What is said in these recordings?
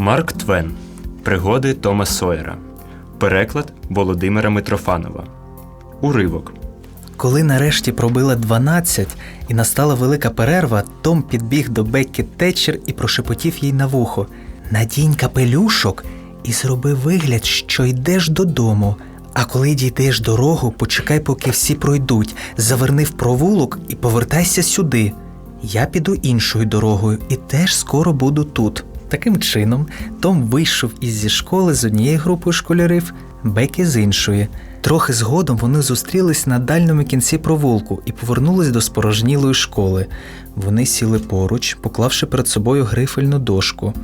Марк Твен. Пригоди Тома Сойера. Переклад Володимира Митрофанова. Уривок. Коли нарешті пробила 12 і настала велика перерва, Том підбіг до Беккі Тетчер і прошепотів їй на вухо: Надінь капелюшок і зроби вигляд, що йдеш додому. А коли дійдеш дорогу, почекай, поки всі пройдуть, заверни в провулок і повертайся сюди. Я піду іншою дорогою і теж скоро буду тут. Таким чином, Том вийшов із школи з однією групою школярів, Бекі з іншої. Трохи згодом вони зустрілись на дальньому кінці провулку і повернулись до спорожнілої школи. Вони сіли поруч, поклавши перед собою грифельну дошку.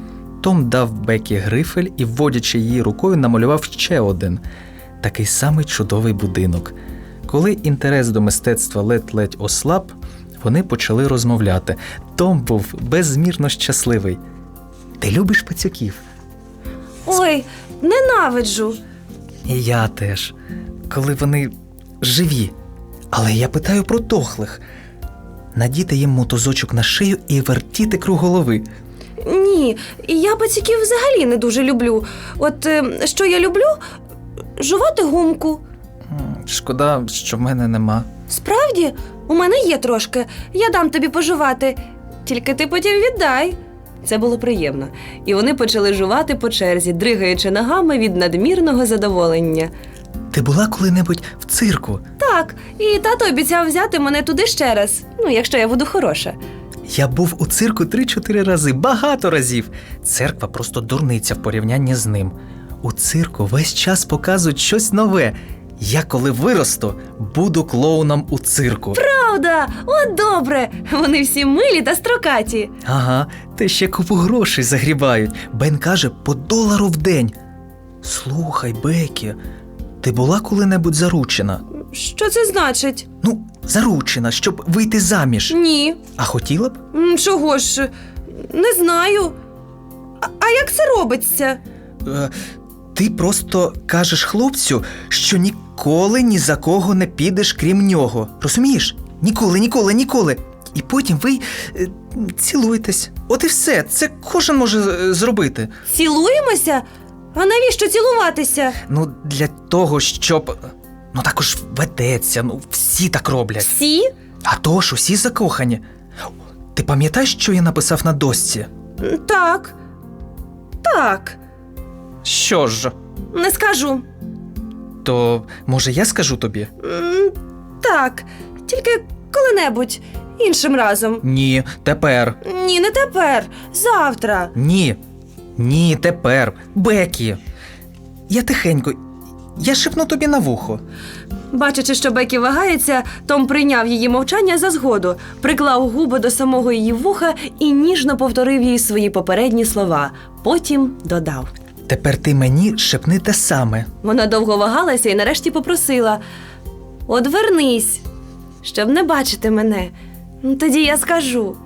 Том дав Бекі грифель і, вводячи її рукою, намалював ще один такий самий чудовий будинок. Коли інтерес до мистецтва ледь-ледь ослаб, вони почали розмовляти. Том був безмірно щасливий. Ти любиш пацюків? Ой, ненавиджу. І я теж, коли вони живі. Але я питаю про дохлих. Надіти їм мотузочок на шию і вертіти круг голови. Ні, я пацюків взагалі не дуже люблю. От е, що я люблю? Жувати гумку. М, Шкода, що в мене нема. Справді, у мене є трошки. Я дам тобі пожувати. Тільки ти потім віддай. Це було приємно. І вони почали жувати по черзі, дригаючи ногами від надмірного задоволення. Ти була коли-небудь в цирку? Так, і тато обіцяв взяти мене туди ще раз. Ну, якщо я буду хороша. Я був у цирку 3-4 рази, багато разів. Церква просто дурниця в порівнянні з ним. У цирку весь час показують щось нове. Я, коли виросту, буду клоуном у цирку. Правда, от добре. Вони всі милі та строкаті. Ага, та ще купу грошей загрібають. Бен каже по долару в день. Слухай, Бекі, ти була коли-небудь заручена? Що це значить? Ну, заручена, щоб вийти заміж. Ні. А хотіла б? М, Чого ж? Не знаю. А, а як це робиться? Е, ти просто кажеш хлопцю, що ніколи ні за кого не підеш крім нього. Розумієш? Ніколи, ніколи, ніколи. І потім ви е, цілуєтесь. От і все. Це кожен може е, зробити. Цілуємося? А навіщо цілуватися? Ну, для того, щоб. Ну також ведеться, ну всі так роблять. Всі? А то ж усі закохані. Ти пам'ятаєш, що я написав на дошці? М, Так. Так. Що ж, Не скажу. То може я скажу тобі? М, Так. Тільки коли-небудь. Іншим разом. Ні, тепер. Ні, не тепер. Завтра. Ні. Ні, тепер. Бекі. Я тихенько. Я шепну тобі на вухо. Бачачи, що Бекі вагається, Том прийняв її мовчання за згоду, приклав губи до самого її вуха і ніжно повторив їй свої попередні слова. Потім додав. Тепер ти мені шепни те саме. Вона довго вагалася і нарешті попросила: Одвернись, щоб не бачити мене. Ну, Тоді я скажу.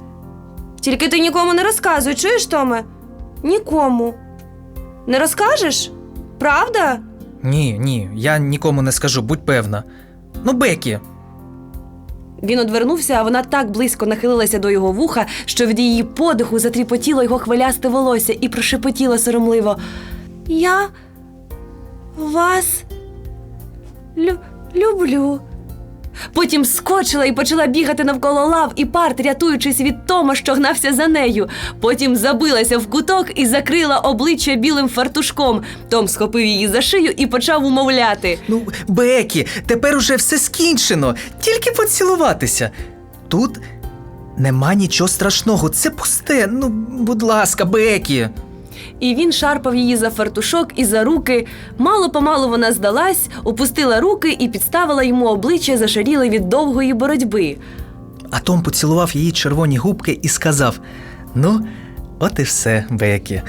Тільки ти нікому не розказуй, чуєш, Томе? Нікому. Не розкажеш? Правда? Ні, ні, я нікому не скажу, будь певна. Ну, Бекі, Він одвернувся, а вона так близько нахилилася до його вуха, що від її подиху затріпотіло його хвилясте волосся і прошепотіла соромливо. Я вас лю- люблю. Потім скочила і почала бігати навколо лав і парт, рятуючись від Тома, що гнався за нею. Потім забилася в куток і закрила обличчя білим фартушком. Том схопив її за шию і почав умовляти. ну, Бекі, тепер уже все скінчено. Тільки поцілуватися. Тут нема нічого страшного, це пусте. Ну, будь ласка, Бекі. І він шарпав її за фартушок і за руки. Мало помалу вона здалась, опустила руки і підставила йому обличчя, зашаріле від довгої боротьби. А Том поцілував її червоні губки і сказав: Ну, от і все, Бекі.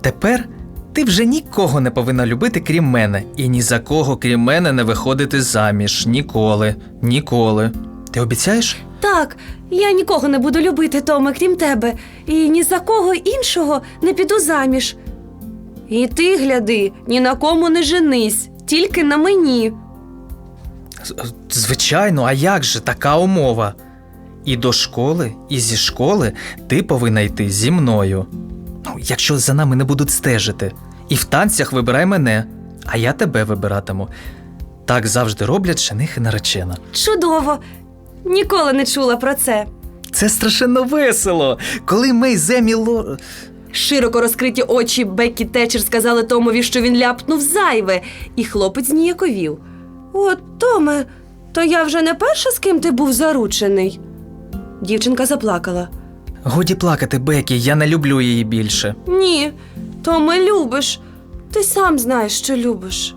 Тепер ти вже нікого не повинна любити, крім мене, і ні за кого, крім мене, не виходити заміж. Ніколи, ніколи. Ти обіцяєш? Так, я нікого не буду любити, Томе, крім тебе, і ні за кого іншого не піду заміж. І ти, гляди, ні на кому не женись, тільки на мені. З- Звичайно, а як же така умова? І до школи, і зі школи ти повинна йти зі мною. Ну, якщо за нами не будуть стежити. І в танцях вибирай мене, а я тебе вибиратиму. Так завжди роблять жених і наречена. Чудово! Ніколи не чула про це. Це страшенно весело. Коли Мей Земі Ло... Широко розкриті очі Беккі Тетчер сказали Томові, що він ляпнув зайве, і хлопець ніяковів. О, Томе, то я вже не перша, з ким ти був заручений. Дівчинка заплакала. Годі плакати, Бекі, я не люблю її більше. Ні, Томе, любиш. Ти сам знаєш, що любиш.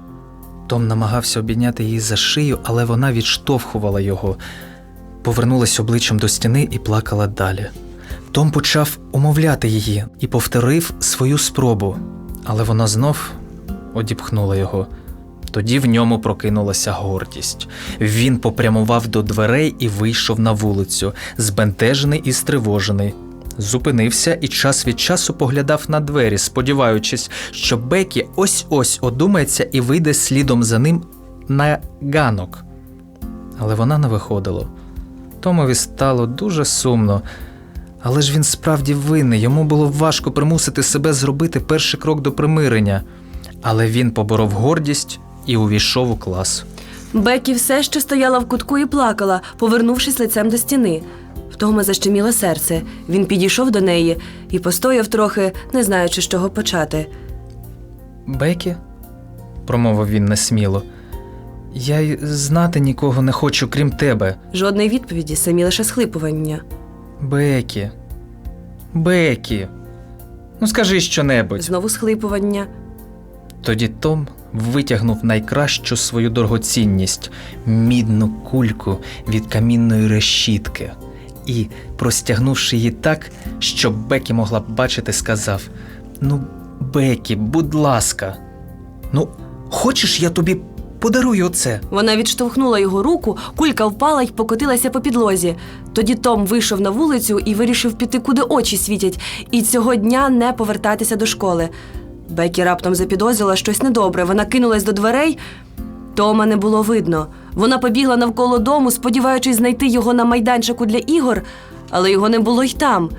Том намагався обійняти її за шию, але вона відштовхувала його, повернулась обличчям до стіни і плакала далі. Том почав умовляти її і повторив свою спробу, але вона знов одіпхнула його. Тоді в ньому прокинулася гордість. Він попрямував до дверей і вийшов на вулицю, збентежений і стривожений. Зупинився і час від часу поглядав на двері, сподіваючись, що Бекі ось-ось одумається і вийде слідом за ним на ганок. Але вона не виходила. Томові стало дуже сумно. Але ж він справді винний, йому було важко примусити себе зробити перший крок до примирення. Але він поборов гордість і увійшов у клас. Бекі все ще стояла в кутку і плакала, повернувшись лицем до стіни. В Тома защеміло серце. Він підійшов до неї і постояв трохи, не знаючи, з чого почати. Бекі, промовив він несміло. Я й знати нікого не хочу, крім тебе. Жодної відповіді, самі лише схлипування. Бекі. Бекі. Ну скажи щонебудь. Знову схлипування. Тоді Том витягнув найкращу свою дорогоцінність мідну кульку від камінної решітки і, простягнувши її так, щоб Бекі могла б бачити, сказав: Ну, Бекі, будь ласка, ну, хочеш, я тобі подарую оце? Вона відштовхнула його руку, кулька впала й покотилася по підлозі. Тоді Том вийшов на вулицю і вирішив піти, куди очі світять, і цього дня не повертатися до школи. Бекі раптом запідозрила щось недобре. Вона кинулась до дверей. Тома не було видно. Вона побігла навколо дому, сподіваючись знайти його на майданчику для ігор, але його не було й там.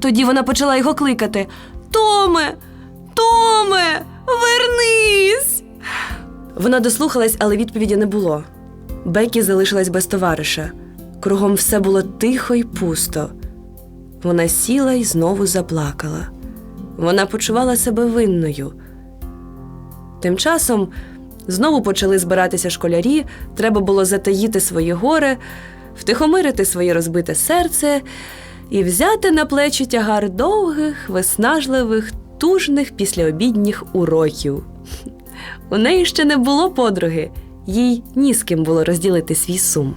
Тоді вона почала його кликати: Томе, Томе, вернись! Вона дослухалась, але відповіді не було. Бекі залишилась без товариша. Кругом все було тихо й пусто. Вона сіла і знову заплакала. Вона почувала себе винною. Тим часом знову почали збиратися школярі, треба було затаїти своє горе, втихомирити своє розбите серце і взяти на плечі тягар довгих, виснажливих, тужних післяобідніх уроків. У неї ще не було подруги, їй ні з ким було розділити свій сум.